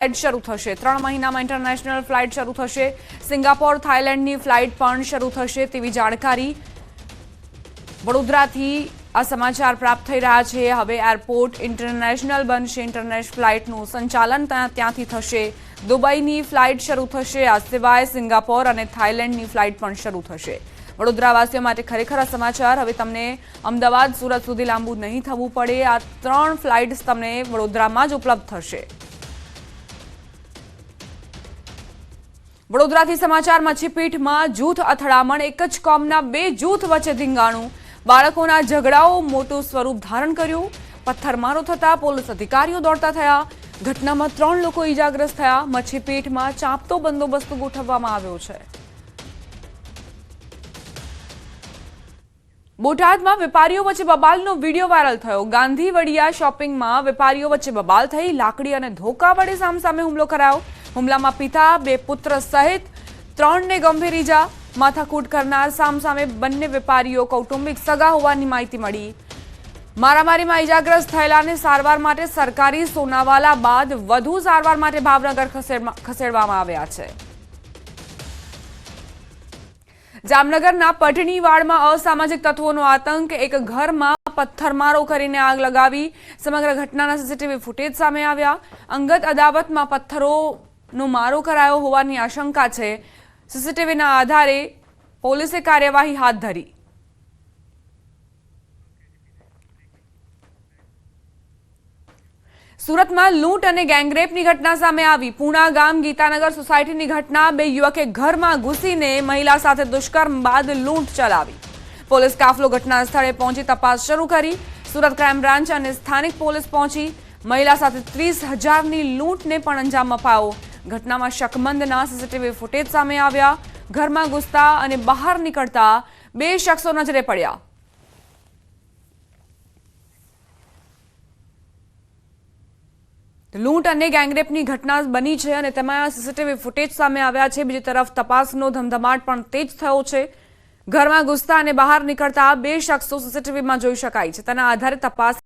Flight શરૂ થશે. ત્રણ મહિનામાં ઇન્ટરનેશનલ ફ્લાઇટ શરૂ થશે. સિંગાપોર, થાઇલેન્ડની ફ્લાઇટ પણ શરૂ થશે તેવી જાણકારી વડોદરાથી આ સમાચાર પ્રાપ્ત થઈ રહ્યા છે. હવે એરપોર્ટ ઇન્ટરનેશનલ બનશે. ઇન્ટરનેશનલ ફ્લાઇટનું સંચાલન ત્યાં ત્યાંથી થશે. દુબઈની ફ્લાઇટ શરૂ થશે. આ સિવાય સિંગાપોર અને થાઇલેન્ડની ફ્લાઇટ પણ શરૂ થશે. વડોદરાવાસીઓ માટે ખરેખર આ સમાચાર. હવે તમને અમદાવાદ, સુરત સુધી લાંબુ નહીં થવું પડે. આ ત્રણ ફ્લાઇટ્સ તમને વડોદરામાં જ ઉપલબ્ધ થશે. વડોદરાથી સમાચાર, મચ્છીપીઠમાં જૂથ અથડામણ, એક જ કોમના બે જૂથ વચ્ચે ધીંગાણું. બાળકોના ઝઘડાઓ મોટું સ્વરૂપ ધારણ કર્યું. પથ્થરમારો થતાં પોલીસ અધિકારીઓ દોડતા થયા. ઘટનામાં ત્રણ લોકો ઈજાગ્રસ્ત થયા. મચ્છીપીઠમાં ચાંપતો બંદોબસ્ત ગોઠવવામાં આવ્યો છે. બોટાદમાં વેપારીઓ વચ્ચે બબાલનો વીડિયો વાયરલ થયો. ગાંધીવડિયા શોપિંગમાં વેપારીઓ વચ્ચે બબાલ થઈ, લાકડી અને ધોકા વડે સામસામે હુમલો કરાયો. હુમલામાં પિતા, બે પુત્ર સહિત ત્રણને ગંભીર ઈજા. માથાકૂટ કરનાર સામસામે બંને વેપારીઓ કૌટુંબિક સગા હોવાની માહિતી મળી. મારામારીમાં ઈજાગ્રસ્ત થયેલાને સારવાર માટે સરકારી સોનાવાલા બાદ વધુ સારવાર માટે ભાવનગર ખસેડવા- ખસેડવામાં આવ્યા છે. જામનગરના પટણીવાડમાં અસામાજિક તત્વોનો આતંક. એક ઘરમાં પથ્થરમારો કરીને આગ લગાવી સમગ્ર ઘટનાના સીસીટીવી ફૂટેજ સામે આવ્યા. અંગત અદાવતમાં પથ્થરોનો મારો કરાયો હોવાની આશંકા છે. સીસીટીવીના આધારે પોલીસે કાર્યવાહી હાથ ધરી. સુરતમાં લૂંટ અને ગેંગરેપની ઘટના સામે આવી. પૂણા ગામ ગીતાનગર સોસાયટીની ઘટના. બે યુવકે ઘરમાં ઘૂસીને મહિલા સાથે દુષ્કર્મ બાદ લૂંટ ચલાવી. પોલીસ કાફલો ઘટના સ્થળે પહોંચી તપાસ શરૂ કરી. સુરત ક્રાઇમ બ્રાન્ચ અને સ્થાનિક પોલીસ પહોંચી. મહિલા સાથે ત્રીસ હજારની લૂંટને પણ અંજામ અપાયો. ઘટનામાં શકમંદના સીસીટીવી ફૂટેજ સામે આવ્યા. ઘરમાં ઘૂસતા અને બહાર નીકળતા બે શખ્સો નજરે પડ્યા. લૂંટ અને ગેંગરેપની ઘટના બની છે અને તેમાં સીસીટીવી ફૂટેજ સામે આવ્યા છે. બીજી તરફ તપાસનો ધમધમાટ પણ તેજ થયો છે. ઘરમાં ઘૂસતા અને બહાર નીકળતા બે શખ્સો સીસીટીવીમાં જોઈ શકાય છે. તેના આધારે તપાસ